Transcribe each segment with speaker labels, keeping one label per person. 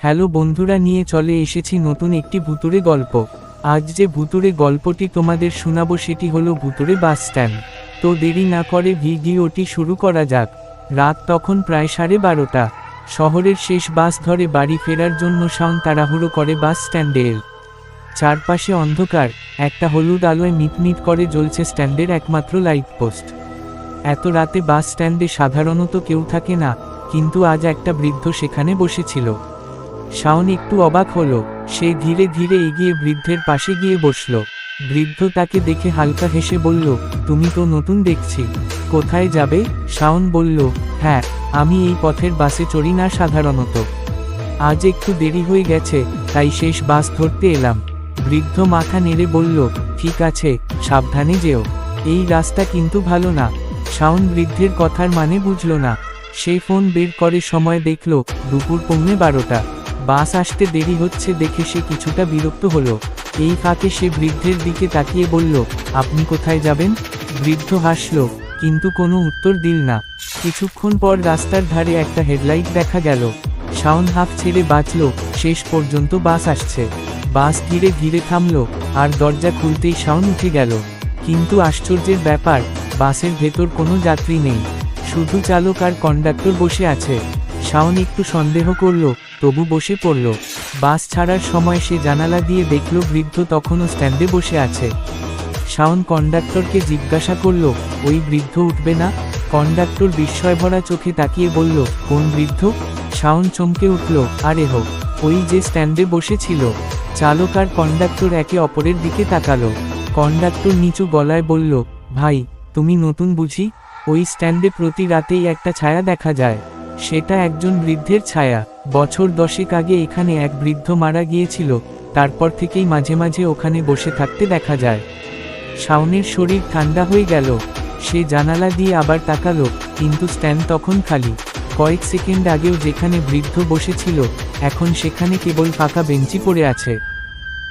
Speaker 1: Hello বন্ধুরা নিয়ে চলে এসেছি নতুন একটি ভুতুরে গল্প। আজ যে ভুতুরে গল্পটি তোমাদের শোনাবো সেটি হলো ভুতুরে বাস স্ট্যান্ড। তো দেরি না করে ভিডিওটি শুরু করা যাক। রাত তখন প্রায় সাড়ে বারোটা। শহরের শেষ বাস ধরে বাড়ি ফেরার জন্য শাওন তাড়াহুড়ো করে বাস স্ট্যান্ডের চারপাশে অন্ধকার, একটা হলুদ আলোয় মিটমিট করে জ্বলছে স্ট্যান্ডের একমাত্র লাইট পোস্ট। এত রাতে বাস স্ট্যান্ডে সাধারণত কেউ থাকে না, কিন্তু আজ একটা বৃদ্ধ সেখানে বসেছিল। শাওন একটু অবাক হলো, সে ধীরে ধীরে এগিয়ে বৃদ্ধের পাশে গিয়ে বসল। বৃদ্ধ তাকে দেখে হালকা হেসে বলল, তুমি তো নতুন দেখছি। কোথায় যাবে? শাওন বলল হ্যাঁ আমি এই পথের বাসে চড়ি না সাধারণত। আজ একটু দেরি হয়ে গেছে, তাই শেষ বাস ধরতে এলাম। বৃদ্ধ মাথা নেড়ে বলল, ঠিক আছে, সাবধানে যেও। এই রাস্তা কিন্তু ভালো না। শাওন বৃদ্ধের কথার মানে বুঝল না। সে ফোন বের করে সময় দেখল, দুপুর পৌনে বারোটা। বাস আসতে দেরি হচ্ছে দেখে সে কিছুটা বিরক্ত হলো। এই ফাঁকে সে বৃদ্ধের দিকে তাকিয়ে বলল, আপনি কোথায় যাবেন? বৃদ্ধ হাসল, কিন্তু কোনো উত্তর দিল না। কিছুক্ষণ পর রাস্তার ধারে একটা হেডলাইট দেখা গেল। শাওন হাফ ছেড়ে বাঁচল, শেষ পর্যন্ত বাস আসছে। বাস ধীরে ধীরে থামলো, আর দরজা খুলতেই শাওন উঠে গেল। কিন্তু আশ্চর্যের ব্যাপার, বাসের ভেতর কোনো যাত্রী নেই। শুধু চালক আর কন্ডাক্টর বসে আছে। শাওন একটু সন্দেহ করল, তবু বসে পড়ল। বাস ছাড়ার সময় সে জানালা দিয়ে দেখল বৃদ্ধ তখনও স্ট্যান্ডে বসে আছে। শাওন কন্ডাক্টরকে জিজ্ঞাসা করল, ওই বৃদ্ধ উঠবে না? কন্ডাক্টর বিস্ময়ভরা চোখে তাকিয়ে বলল, কোন বৃদ্ধ? শাওন চমকে উঠল, আরে হো, ওই যে স্ট্যান্ডে বসেছিল। চালক আর কন্ডাক্টর একে অপরের দিকে তাকালো। কন্ডাক্টর নিচু গলায় বলল, ভাই, তুমি নতুন বুঝি? ওই স্ট্যান্ডে প্রতি রাতেই একটা ছায়া দেখা যায়। সেটা একজন বৃদ্ধের ছায়া। বছর দশেক আগে এখানে এক বৃদ্ধ মারা গিয়েছিল, তারপর থেকেই মাঝে মাঝে ওখানে বসে থাকতে দেখা যায়। শাওনের শরীর ঠান্ডা হয়ে গেল। সে জানালা দিয়ে আবার তাকালো, কিন্তু স্ট্যান্ড তখন খালি। কয়েক সেকেন্ড আগেও যেখানে বৃদ্ধ বসেছিল, এখন সেখানে কেবল ফাঁকা বেঞ্চি পড়ে আছে।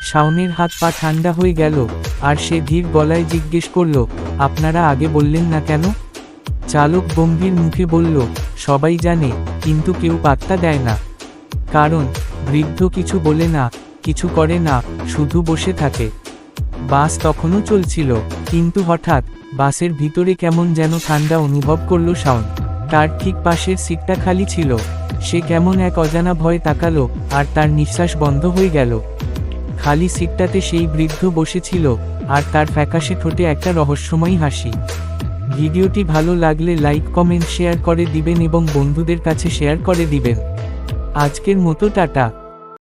Speaker 1: শাওনের হাত পা ঠান্ডা হয়ে গেল, আর সে ধীর গলায় জিজ্ঞেস করল, আপনারা আগে বললেন না কেন? চালক গম্ভীর মুখে বলল সবাই জানে, কিন্তু কেউ পাত্তা দেয় না। কারণ, বৃদ্ধ কিছু বলে না, কিছু করে না, শুধু বসে থাকে। বাস তখনও চলছিল, কিন্তু হঠাৎ, বাসের ভিতরে কেমন যেন ঠান্ডা অনুভব করল শাওন। তার ঠিক পাশের সিটটা খালি ছিল। সে কেমন এক অজানা ভয়ে তাকালো, আর তার নিঃশ্বাস বন্ধ হয়ে গেল। খালি সিটটাতে সেই বৃদ্ধ বসেছিল, আর তার ফ্যাকাশে ঠোঁটে একটা রহস্যময়ী হাসি। ভিডিওটি ভালো লাগলে লাইক, কমেন্ট, শেয়ার করে দিবেন এবং বন্ধুদের কাছে শেয়ার করে দিবেন। আজকের মতো, টাটা।